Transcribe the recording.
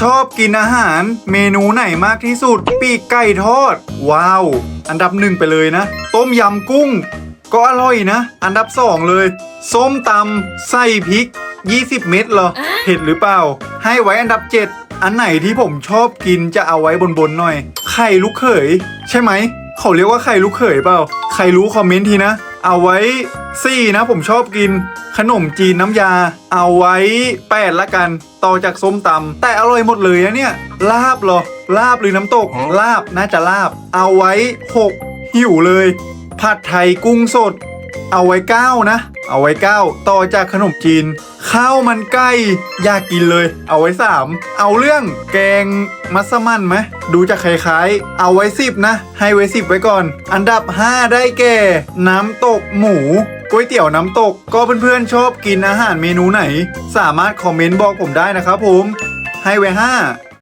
ชอบกินอาหารเมนูไหนมากที่สุด ปีกไก่ทอด ว้าว อันดับหนึ่งไปเลยนะ ต้มยำกุ้ง ก็อร่อยนะ อันดับสองเลย ส้มตำไส้พริก 20 เม็ดเหรอเผ็ดหรือเปล่า ให้ไว้อันดับ 7 อันไหนที่ผมชอบกินจะเอาไว้บนๆหน่อย ไข่ลูกเขย ใช่ไหม เขาเรียกว่าไข่ลูกเขยเปล่า ใครรู้คอมเมนต์ทีนะ เอาไว้สี่นะผมชอบกินขนมจีนน้ำยา เอาไว้แปดละกัน ต่อจากส้มตำแต่อร่อยหมดเลยนะเนี่ยลาบเหรอ ลาบหรือน้ำตก ลาบน่าจะลาบ เอาไว้หกหิวเลย ผัดไทยกุ้งสด เอาไว้เก้านะ เอาไว้เก้าต่อจากขนมจีน ข้าวมันไก่อยากกินเลย เอาไว้สามเอาเรื่องแกงมัสมั่นไหมดูจะคล้ายๆ เอาไว้สิบนะ ให้ไว้สิบไว้ก่อน อันดับ 5 ได้แก่ น้ำตกหมูก๋วยเตี๋ยวน้ำตก ก็เพื่อนๆชอบกินอาหารเมนูไหน สามารถคอมเมนต์บอกผมได้นะครับผม ให้ไว้5